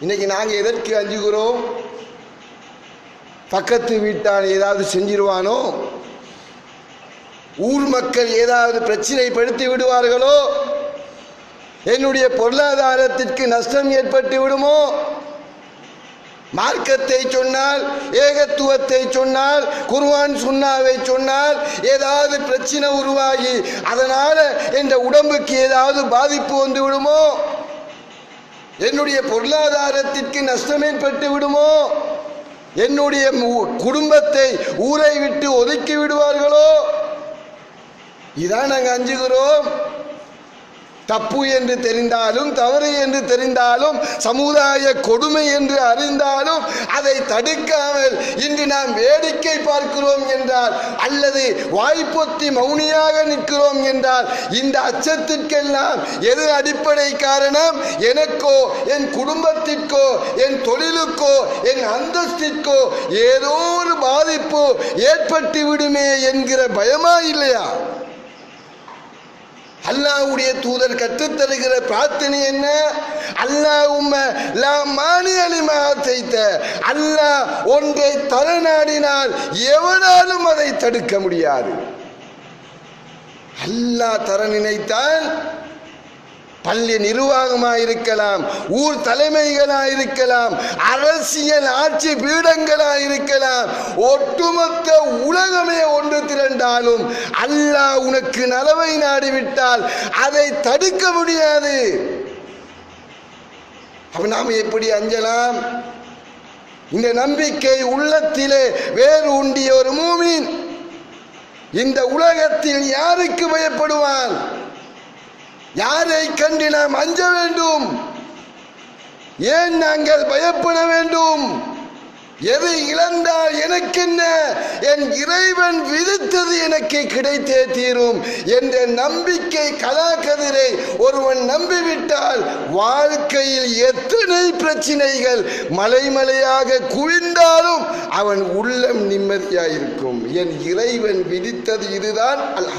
இன்னைக்கு நாங்கள் எதற்கு அஞ்சுகிறோம்? பக்கத்து வீட்டான் ஏதாவது செஞ்சிருவானோ? ஊர் மக்கள் ஏதாவது பிரச்சனைப்படுத்தி விடுவார்களோ? என்னுடைய பொருளாதாரத்திற்கு நஷ்டம் ஏற்பட்டு விடுமோ? மார்க்கத்தை சொன்னால் ஏகத்துவத்தை சொன்னால் குருவான் சுண்ணாவை சொன்னால் ஏதாவது பிரச்சனை உருவாகி அதனால் என்ற உடம்புக்கு ஏதாவது பாதிப்பு வந்து விடுமோ? என்னுடைய பொருளாதாரத்திற்கு நஷ்டம் ஏற்பட்டு விடுமோ? என்னுடைய குடும்பத்தை ஊரை விட்டு ஒதுக்கி விடுவார்களோ? இதான் நாங்கள் அஞ்சுகிறோம். தப்பு என்று தெரிந்தாலும் தவறு என்று தெரிந்தாலும் சமுதாய கொடுமை என்று அறிந்தாலும் அதை தடுக்காமல் இன்று நாம் வேடிக்கை பார்க்கிறோம் என்றால் அல்லது வாய்ப்பொத்தி மௌனியாக நிற்கிறோம் என்றால் இந்த அச்சத்திற்கெல்லாம் எது அடிப்படை காரணம்? எனக்கோ என் குடும்பத்திற்கோ என் தொழிலுக்கோ என் அந்தஸ்திற்கோ ஏதோ ஒரு பாதிப்பு ஏற்பட்டு விடுமே என்கிற பயமா இல்லையா? அல்லாஹ்வுடைய தூதர் கற்றுத்தருகிற பிரார்த்தனை என்ன? அல்லாஹ் உம்ம செய்த அல்லாஹ் ஒன்றை தரநாடினால் எவனாலும் அதை தடுக்க முடியாது. அல்லாஹ் தர நினைத்தால் பள்ளி நிர்வாகமாக இருக்கலாம் ஊர் தலைமைகளாக இருக்கலாம் அரசியல் ஆட்சி பீடங்களாக இருக்கலாம் ஒட்டுமொத்த உலகமே ஒன்று திரண்டாலும் அல்லாஹ் உனக்கு நலவை நாடிவிட்டால் அதை தடுக்க முடியாது. அப்ப நாம் எப்படி அஞ்சலாம்? இந்த நம்பிக்கை உள்ளத்திலே வேறு உண்டிய ஒரு மூமின். இந்த உலகத்தில் யாருக்கு பயப்படுவான்? யாரை கண்டு நாம் அஞ்ச வேண்டும்? ஏன் நாங்கள் பயப்பட வேண்டும்? எது இழந்தால் எனக்கென்ன? என் இறைவன் விதித்தது எனக்கு கிடைத்தே தீரும் என்ற நம்பிக்கை கலாக்கதிரை ஒருவன் நம்பிவிட்டால் வாழ்க்கையில் எத்தனை பிரச்சனைகள் மலைமலையாக குவிந்தாலும் அவன் உள்ளம் நிம்மதியாயிருக்கும். என் இறைவன் விதித்தது இதுதான் அல்ல